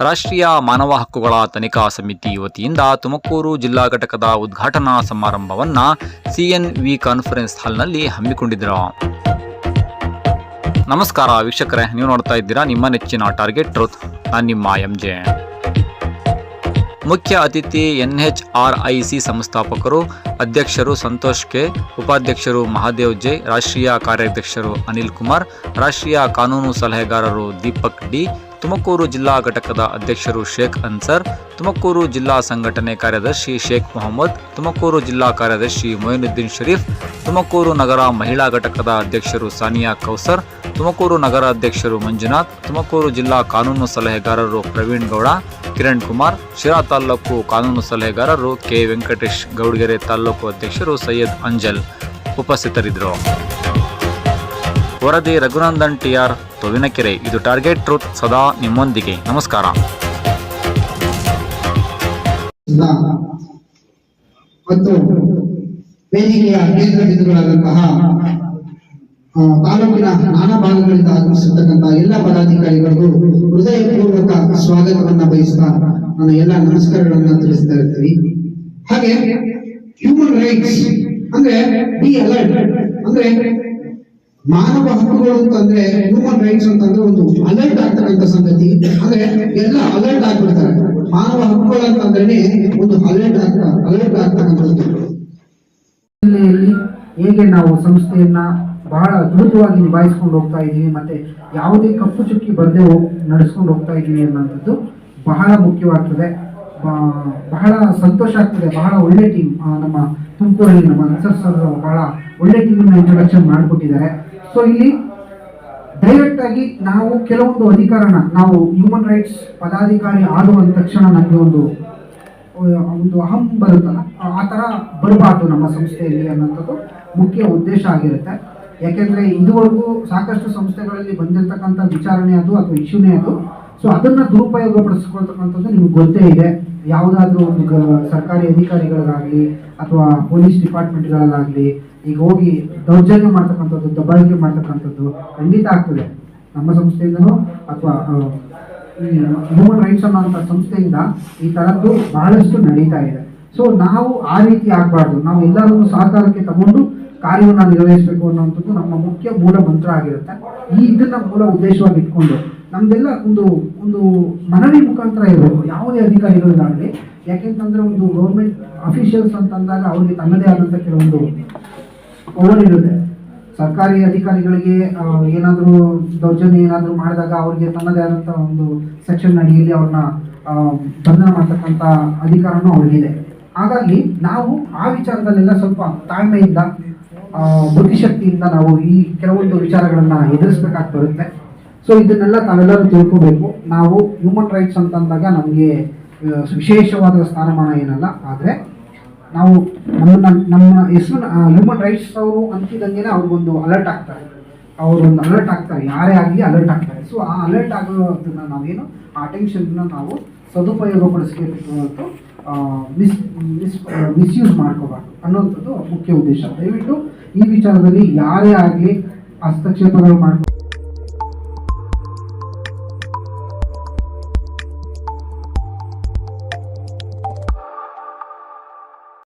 ರಾಷ್ಟ್ರೀಯ ಮಾನವ ಹಕ್ಕುಗಳ ತನಿಖಾ ಸಮಿತಿ ವತಿಯಿಂದ ತುಮಕೂರು ಜಿಲ್ಲಾ ಘಟಕದ ಉದ್ಘಾಟನಾ ಸಮಾರಂಭವನ್ನು ಸಿಎನ್ವಿ ಕಾನ್ಫರೆನ್ಸ್ ಹಾಲ್ನಲ್ಲಿ ಹಮ್ಮಿಕೊಂಡಿದ್ದರು. ನಮಸ್ಕಾರ ವೀಕ್ಷಕರೇ, ನೀವು ನೋಡ್ತಾ ಇದ್ದೀರಾ ನಿಮ್ಮ ನೆಚ್ಚಿನ ಟಾರ್ಗೆಟ್ ಟ್ರೂತ್, ನಾನು ನಿಮ್ಮ ಎಂ ಜೆ. ಮುಖ್ಯ ಅತಿಥಿ ಎನ್ಎಚ್ಆರ್ಐಸಿ ಸಂಸ್ಥಾಪಕರು ಅಧ್ಯಕ್ಷರು ಸಂತೋಷ್ ಕೆ, ಉಪಾಧ್ಯಕ್ಷರು ಮಹಾದೇವ್ ಜೆ, ರಾಷ್ಟ್ರೀಯ ಕಾರ್ಯಾಧ್ಯಕ್ಷರು ಅನಿಲ್ ಕುಮಾರ್, ರಾಷ್ಟ್ರೀಯ ಕಾನೂನು ಸಲಹೆಗಾರರು ದೀಪಕ್ ಡಿ, ತುಮಕೂರು ಜಿಲ್ಲಾ ಘಟಕದ ಅಧ್ಯಕ್ಷರು ಶೇಖ್ ಅನ್ಸರ್, ತುಮಕೂರು ಜಿಲ್ಲಾ ಸಂಘಟನೆ ಕಾರ್ಯದರ್ಶಿ ಶೇಖ್ ಮೊಹಮ್ಮದ್, ತುಮಕೂರು ಜಿಲ್ಲಾ ಕಾರ್ಯದರ್ಶಿ ಮೊಯಿನುದ್ದೀನ್ ಶರೀಫ್, ತುಮಕೂರು ನಗರ ಮಹಿಳಾ ಘಟಕದ ಅಧ್ಯಕ್ಷರು ಸಾನಿಯಾ ಕೌಸರ್ ತುಮಕೂರು ನಗರಾಧ್ಯಕ್ಷರು ಮಂಜುನಾಥ್, ತುಮಕೂರು ಜಿಲ್ಲಾ ಕಾನೂನು ಸಲಹೆಗಾರರು ಪ್ರವೀಣ್ ಗೌಡ, ಕಿರಣ್ ಕುಮಾರ್, ಶಿರಾ ತಾಲೂಕು ಕಾನೂನು ಸಲಹೆಗಾರರು ಕೆ ವೆಂಕಟೇಶ್, ಗೌಡಗೆರೆ ತಾಲೂಕು ಅಧ್ಯಕ್ಷರು ಸೈಯದ್ ಅಂಜಲ್ ಉಪಸ್ಥಿತರಿದ್ದರು. ವರದಿ ರಘುನಂದನ್ ಟಿಆರ್ ತೊವಿನಕೆರೆ. ಇದು ಟಾರ್ಗೆಟ್ ಟ್ರೂತ್ ಸದಾ ನಿಮ್ಮೊಂದಿಗೆ. ನಮಸ್ಕಾರ. ಮತ್ತು ವೇದಿಕೆಯ ಕೇಂದ್ರ ಬಿಂದುಗಳಾದಂತಹ ತಾಲೂಕಿನ ಭಾಗಗಳಿಂದ ಆಗಮಿಸಿರ್ತಕ್ಕಂತಹ ಎಲ್ಲ ಪದಾಧಿಕಾರಿಗಳಿಗೂ ಹೃದಯಪೂರ್ವಕ ಸ್ವಾಗತವನ್ನ ಬಯಸ್ತಾ ನನ್ನ ಎಲ್ಲ ನಮಸ್ಕಾರಗಳನ್ನ ತಿಳಿಸ್ತಾ ಇರ್ತೀವಿ ಹಾಗೆ ಹ್ಯೂಮನ್ ರೈಟ್ಸ್ ಅಂದ್ರೆ ಬಿ ಅಲರ್ಟ್ ಅಂದ್ರೆ ಮಾನವ ಹಕ್ಕುಗಳು ಅಂತಂದ್ರೆ ಹ್ಯೂಮನ್ ರೈಟ್ಸ್ ಅಂತಂದ್ರೆ ಒಂದು ಅಲರ್ಟ್ ಆಗ್ತಕ್ಕಂಥ ಸಂಗತಿ. ಅಂದ್ರೆ ಎಲ್ಲ ಅಲರ್ಟ್ ಆಗ್ಬಿಡ್ತಾರೆ. ಮಾನವ ಹಕ್ಕುಗಳು ಅಂತಂದ್ರೆ ಒಂದು ಅಲರ್ಟ್ ಆಗ್ತಾ ಅಲರ್ಟ್ ಆಗ್ತಕ್ಕಂಥದ್ದು. ಹೇಗೆ ನಾವು ಸಂಸ್ಥೆಯನ್ನ ಬಹಳ ಅದ್ಭುತವಾಗಿ ನಿಭಾಯಿಸ್ಕೊಂಡು ಹೋಗ್ತಾ ಇದ್ದೀವಿ. ಮತ್ತೆ ಯಾವುದೇ ಕಪ್ಪು ಚುಕ್ಕಿ ಬರದೆ ನಡೆಸ್ಕೊಂಡು ಹೋಗ್ತಾ ಇದ್ದೀವಿ ಅನ್ನೋಂಥದ್ದು ಬಹಳ ಮುಖ್ಯವಾಗ್ತದೆ. ಬಹಳ ಸಂತೋಷ ಆಗ್ತದೆ. ಬಹಳ ಒಳ್ಳೆ ಟೀಮ್ ನಮ್ಮ ತುಮಕೂರಲ್ಲಿ ನಮ್ಮ ಅನ್ಸರ್ ಸರ್ ಬಹಳ ಒಳ್ಳೆ ಟೀಮನ್ನ ಇಂಟ್ರೊಡಕ್ಷನ್ ಮಾಡಿಕೊಟ್ಟಿದ್ದಾರೆ. ಸೊ ಇಲ್ಲಿ ಡೈರೆಕ್ಟ್ ಆಗಿ ನಾವು ಕೆಲವೊಂದು ಅಧಿಕಾರನ, ನಾವು ಹ್ಯೂಮನ್ ರೈಟ್ಸ್ ಪದಾಧಿಕಾರಿ ಆಗುವ ತಕ್ಷಣ ನಮಗೆ ಒಂದು ಒಂದು ಅಹಂ ಬರುತ್ತಲ್ಲ, ಆ ಥರ ಬರಬಾರ್ದು ನಮ್ಮ ಸಂಸ್ಥೆಯಲ್ಲಿ ಅನ್ನೋಂಥದ್ದು ಮುಖ್ಯ ಉದ್ದೇಶ ಆಗಿರುತ್ತೆ. ಯಾಕೆಂದ್ರೆ ಇದುವರೆಗೂ ಸಾಕಷ್ಟು ಸಂಸ್ಥೆಗಳಲ್ಲಿ ಬಂದಿರತಕ್ಕಂಥ ವಿಚಾರಣೆ ಅದು ಅಥವಾ ಇಶ್ಯೂನೇ ಅದು. ಸೊ ಅದನ್ನ ದುರುಪಯೋಗ ಪಡಿಸ್ಕೊಳ್ತಕ್ಕಂಥದ್ದು ನಿಮ್ಗೆ ಗೊತ್ತೇ ಇದೆ. ಯಾವುದಾದ್ರೂ ಒಂದು ಸರ್ಕಾರಿ ಅಧಿಕಾರಿಗಳಿಗಾಗಲಿ ಅಥವಾ ಪೊಲೀಸ್ ಡಿಪಾರ್ಟ್ಮೆಂಟ್ಗಳಲ್ಲಾಗಲಿ ಈಗ ಹೋಗಿ ದೌರ್ಜನ್ಯ ಮಾಡ್ತಕ್ಕಂಥದ್ದು, ದಬ್ಬಾಳಿಕೆ ಮಾಡ್ತಕ್ಕಂಥದ್ದು ಖಂಡಿತ ಆಗ್ತದೆ. ನಮ್ಮ ಸಂಸ್ಥೆಯಿಂದನೂ ಅಥವಾ ಹ್ಯೂಮನ್ ರೈಟ್ಸ್ ಅನ್ನೋಂಥ ಸಂಸ್ಥೆಯಿಂದ ಈ ಥರದ್ದು ಬಹಳಷ್ಟು ನಡೀತಾ ಇದೆ. ಸೊ ನಾವು ಆ ರೀತಿ ಆಗಬಾರ್ದು. ನಾವು ಎಲ್ಲರನ್ನು ಸಹಕಾರಕ್ಕೆ ತಗೊಂಡು ಕಾರ್ಯವನ್ನು ನಿರ್ವಹಿಸಬೇಕು ಅನ್ನುವಂಥದ್ದು ನಮ್ಮ ಮುಖ್ಯ ಮೂಲ ಮಂತ್ರ ಆಗಿರುತ್ತೆ. ಈ ಇದನ್ನ ಮೂಲ ಉದ್ದೇಶವಾಗಿ ಇಟ್ಕೊಂಡು ನಮ್ದೆಲ್ಲ ಒಂದು ಒಂದು ಮನವಿ ಮುಖಾಂತರ ಇರಬೇಕು. ಯಾವುದೇ ಅಧಿಕಾರಿಗಳಿಗಾಗಲಿ. ಯಾಕೆಂತಂದ್ರೆ ಒಂದು ಗೌರ್ಮೆಂಟ್ ಅಫಿಷಿಯಲ್ಸ್ ಅಂತಂದಾಗ ಅವ್ರಿಗೆ ತನ್ನದೇ ಆದಂಥ ಕೆಲವೊಂದು ಓವರ್ ಇರುತ್ತೆ. ಸರ್ಕಾರಿ ಅಧಿಕಾರಿಗಳಿಗೆ ಏನಾದರೂ ದೌರ್ಜನ್ಯ ಏನಾದರೂ ಮಾಡಿದಾಗ ಅವ್ರಿಗೆ ತನ್ನದೇ ಆದಂಥ ಒಂದು ಸೆಕ್ಷನ್ ಅಡಿಯಲ್ಲಿ ಅವ್ರನ್ನ ಬಂಧನ ಮಾಡ್ತಕ್ಕಂಥ ಅಧಿಕಾರನೂ ಅವ್ರಿಗಿದೆ. ಹಾಗಾಗಿ ನಾವು ಆ ವಿಚಾರದಲ್ಲೆಲ್ಲ ಸ್ವಲ್ಪ ತಾಳ್ಮೆಯಿಂದ ಬುದ್ಧಿಶಕ್ತಿಯಿಂದ ನಾವು ಈ ಕೆಲವೊಂದು ವಿಚಾರಗಳನ್ನ ಎದುರಿಸ್ಬೇಕಾಗಿ ಬರುತ್ತೆ. ಸೊ ಇದನ್ನೆಲ್ಲ ತಾವೆಲ್ಲರೂ ತಿಳ್ಕೋಬೇಕು. ನಾವು ಹ್ಯೂಮನ್ ರೈಟ್ಸ್ ಅಂತಂದಾಗ ನಮಗೆ ವಿಶೇಷವಾದ ಸ್ಥಾನಮಾನ ಏನಲ್ಲ. ಆದರೆ ನಾವು ನಮ್ಮನ್ನ ನಮ್ಮ ಹೆಸರು ಹ್ಯೂಮನ್ ರೈಟ್ಸ್ ಅವರು ಅಂತಿದಂಗೆ ಅವ್ರಿಗೊಂದು ಅಲರ್ಟ್ ಆಗ್ತಾರೆ. ಅವರೊಂದು ಅಲರ್ಟ್ ಆಗ್ತಾರೆ. ಯಾರೇ ಆಗಲಿ ಅಲರ್ಟ್ ಆಗ್ತಾರೆ. ಸೊ ಆ ಅಲರ್ಟ್ ಆಗೋದನ್ನ ನಾವೇನು, ಆ ಅಟೆನ್ಷನ್ನ ನಾವು ಸದುಪಯೋಗ ಪಡಿಸ್ಬೇಕು ಹೊರತು ಮಿಸ್ ಮಿಸ್ ಮಿಸ್ಯೂಸ್ ಮಾಡ್ಕೋಬಾರ್ದು ಅನ್ನೋಂಥದ್ದು ಮುಖ್ಯ ಉದ್ದೇಶ. ದಯವಿಟ್ಟು ಈ ವಿಚಾರದಲ್ಲಿ ಯಾರೇ ಆಗಲಿ ಹಸ್ತಕ್ಷೇಪಗಳು ಮಾಡ್ಕೊ